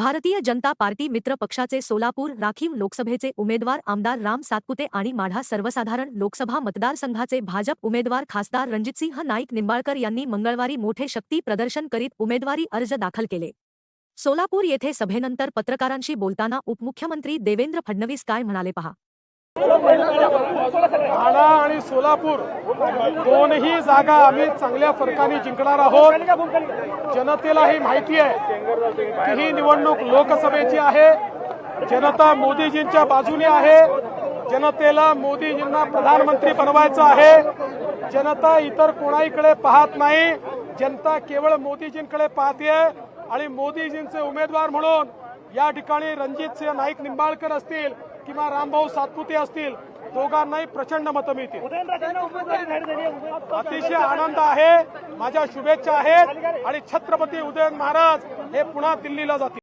Bharatiya Janata party मित्र पक्षाचे सोलापूर राखीव लोकसभेचे उमेदवार आमदार राम सातपुते आणि माढा सर्वसाधारण लोकसभा मतदारसंघाचे भाजप उमेदवार खासदार रणजितसिंह नाईक निंबाळकर यांनी मंगळवारी मोठे शक्ती प्रदर्शन करीत उमेदवारी अर्ज दाखल केले. सोलापूर येथे सभेनंतर पत्रकारांशी बोलताना उपमुख्यमंत्री देवेंद्र फडणवीस काय म्हणाले पहा? सोलापूर. दोनही जागा आम्ही चांगल्या फरकाने जिंकणार आहोत. जनतेला ही माहिती आहे की ही निवडणूक लोकसभेची आहे. जनता मोदीजींच्या बाजूने आहे. जनतेला मोदीजींना प्रधानमंत्री बनवायचं आहे. जनता इतर कोणाहीकडे पाहत नाही. जनता केवळ मोदीजींकडे पाहते आणि मोदीजींचे उमेदवार म्हणून या ठिकाणी रणजितसिंह नाईक निंबाळकर असतील किंवा रामभाऊ सातपुते असतील दोघांनाही प्रचंड मतं मिळतील. अतिशय आनंद आहे. माझ्या शुभेच्छा आहेत. आणि छत्रपती उदयन महाराज हे पुन्हा दिल्लीला जातील.